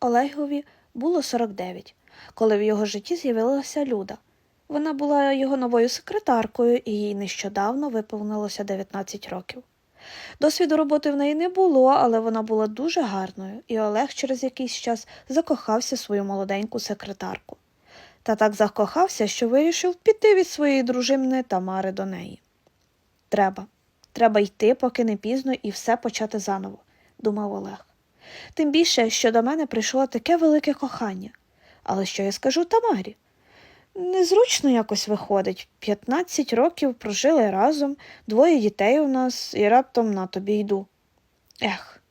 Олегові було 49, коли в його житті з'явилася Люда. Вона була його новою секретаркою, і їй нещодавно виповнилося 19 років. Досвіду роботи в неї не було, але вона була дуже гарною, і Олег через якийсь час закохався в свою молоденьку секретарку. Та так закохався, що вирішив піти від своєї дружини Тамари до неї. Треба, треба йти, поки не пізно, і все почати заново, думав Олег. Тим більше, що до мене прийшло таке велике кохання. Але що я скажу Тамарі? Незручно якось виходить. 15 років прожили разом, двоє дітей у нас, і раптом на тобі йду. Ех,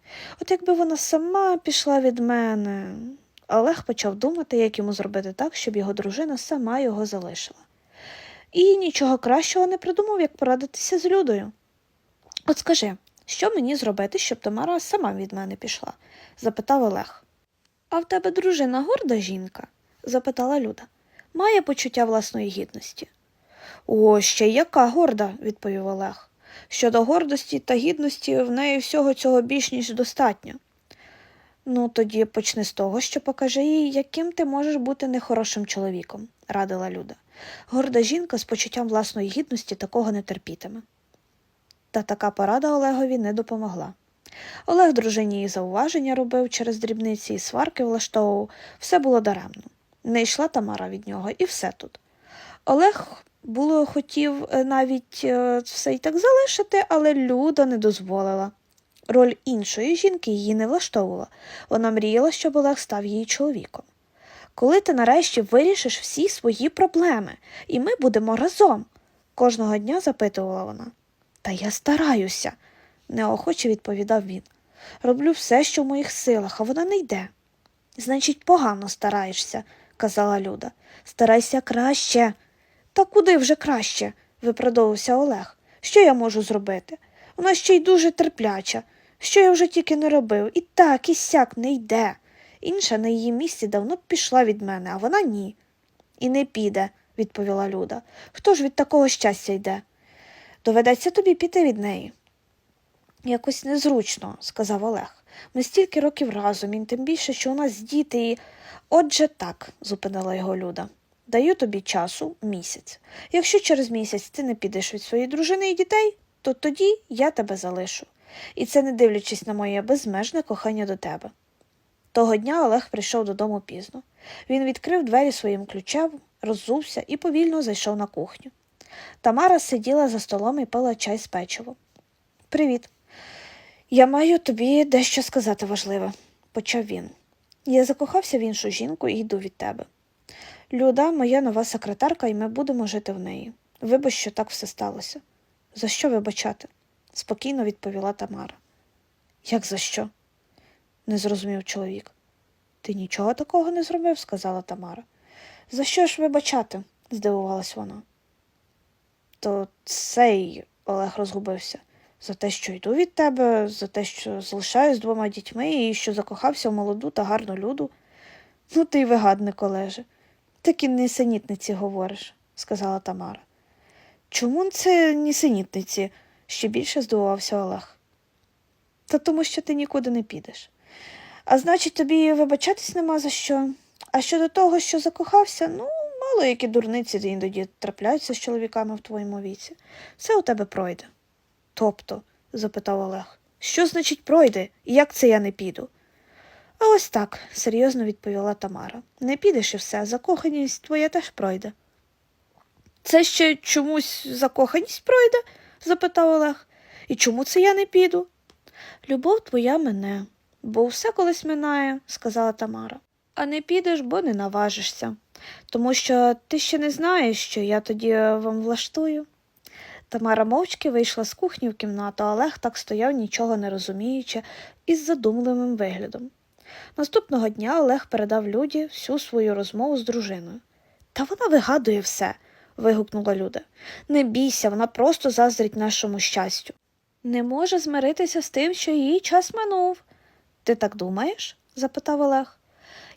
от якби вона сама пішла від мене. Олег почав думати, як йому зробити так, щоб його дружина сама його залишила. І нічого кращого не придумав, як порадитися з Людою. От скажи, що мені зробити, щоб Тамара сама від мене пішла? запитав Олег. А в тебе дружина горда жінка? запитала Люда. Має почуття власної гідності. О, ще яка горда, відповів Олег. Щодо гордості та гідності в неї всього цього більш ніж достатньо. Ну, тоді почни з того, що покажи їй, яким ти можеш бути нехорошим чоловіком, радила Люда. Горда жінка з почуттям власної гідності такого не терпітиме. Та така порада Олегові не допомогла. Олег дружині і зауваження робив через дрібниці і сварки влаштовував, все було даремно. Не йшла Тамара від нього, і все тут. Олег було хотів е, навіть е, все й так залишити, але Люда не дозволила. Роль іншої жінки її не влаштовувала. Вона мріяла, щоб Олег став її чоловіком. Коли ти нарешті вирішиш всі свої проблеми, і ми будемо разом, кожного дня запитувала вона. Та я стараюся, неохоче відповідав він. Роблю все, що в моїх силах, а вона не йде. Значить, погано стараєшся, казала Люда. Старайся краще. Та куди вже краще? виправдовувався Олег. Що я можу зробити? Вона ще й дуже терпляча. Що я вже тільки не робив, і так, і сяк не йде. Інша на її місці давно б пішла від мене, а вона ні. І не піде, відповіла Люда. Хто ж від такого щастя йде? Доведеться тобі піти від неї. Якось незручно, сказав Олег. Ми стільки років разом, і тим більше, що у нас діти і. Отже так, зупинила його Люда. Даю тобі часу місяць. Якщо через місяць ти не підеш від своєї дружини і дітей, то тоді я тебе залишу. І це не дивлячись на моє безмежне кохання до тебе. Того дня Олег прийшов додому пізно. Він відкрив двері своїм ключем, роззувся і повільно зайшов на кухню. Тамара сиділа за столом і пила чай з печивом. Привіт. Я маю тобі дещо сказати важливе, почав він. Я закохався в іншу жінку і йду від тебе. Люда, моя нова секретарка, і ми будемо жити в неї. Вибач, що так все сталося. За що вибачати? спокійно відповіла Тамара. Як за що? не зрозумів чоловік. Ти нічого такого не зробив, сказала Тамара. За що ж вибачати? здивувалась вона. То цей Олег розгубився. За те, що йду від тебе, за те, що залишаюсь з двома дітьми і що закохався в молоду та гарну люду. Ну, ти й вигадник, Олеже. Такі нісенітниці говориш, сказала Тамара. Чому це нісенітниці? ще більше здивувався Олег. Та тому, що ти нікуди не підеш. А значить, тобі вибачатись нема за що. А щодо того, що закохався, ну, мало які дурниці іноді трапляються з чоловіками в твоєму віці. Все у тебе пройде. Тобто, запитав Олег, що значить пройде, і як це я не піду? А ось так, серйозно відповіла Тамара. Не підеш і все, закоханість твоя теж пройде. Це ще чомусь закоханість пройде? запитав Олег. І чому це я не піду? Любов твоя мене, бо все колись минає, сказала Тамара. А не підеш, бо не наважишся, тому що ти ще не знаєш, що я тоді вам влаштую. Тамара мовчки вийшла з кухні в кімнату, а Олег так стояв, нічого не розуміючи, із задумливим виглядом. Наступного дня Олег передав Люді всю свою розмову з дружиною. Та вона вигадує все, вигукнула Люда. Не бійся, вона просто заздрить нашому щастю. Не може змиритися з тим, що її час минув. Ти так думаєш? запитав Олег.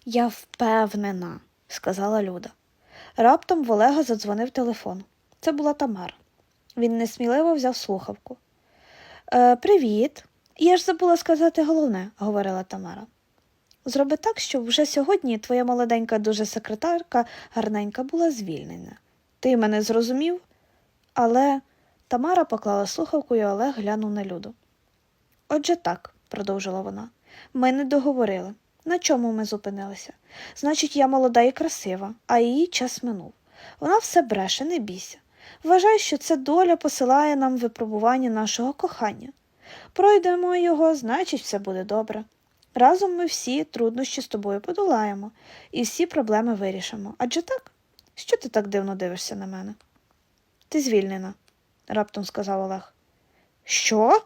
Я впевнена, сказала Люда. Раптом в Олега задзвонив телефон. Це була Тамара. Він несміливо взяв слухавку. Е, Привіт. Я ж забула сказати головне, говорила Тамара. Зроби так, щоб вже сьогодні твоя молоденька дуже секретарка гарненька була звільнена. Ти мене зрозумів? Але Тамара поклала слухавку, і Олег глянув на Люду. Отже так, продовжила вона, ми не договорили. На чому ми зупинилися? Значить, я молода і красива, а її час минув. Вона все бреше, не бійся. Вважай, що це доля посилає нам випробування нашого кохання. Пройдемо його, значить, все буде добре. Разом ми всі труднощі з тобою подолаємо і всі проблеми вирішимо. Адже так? Що ти так дивно дивишся на мене? Ти звільнена, раптом сказав Олег. Що?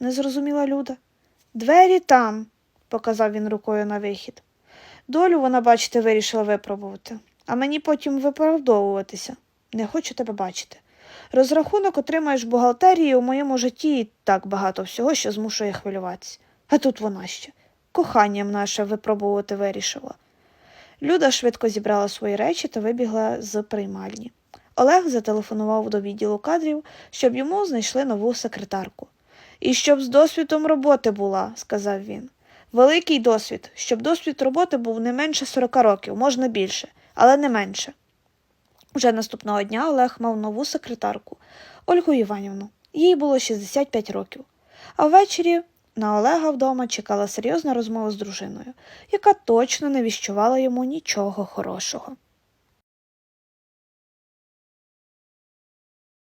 не зрозуміла Люда. Двері там, показав він рукою на вихід. Долю вона, бачите, вирішила випробувати, а мені потім виправдовуватися. Не хочу тебе бачити. Розрахунок отримаєш в бухгалтерії у моєму житті і так багато всього, що змушує хвилюватися. А тут вона ще коханням наше випробувати вирішила. Люда швидко зібрала свої речі та вибігла з приймальні. Олег зателефонував до відділу кадрів, щоб йому знайшли нову секретарку. І щоб з досвідом роботи була, сказав він. Великий досвід, щоб досвід роботи був не менше 40 років, можна більше, але не менше. Уже наступного дня Олег мав нову секретарку Ольгу Іванівну. Їй було 65 років. А ввечері на Олега вдома чекала серйозна розмова з дружиною, яка точно не віщувала йому нічого хорошого.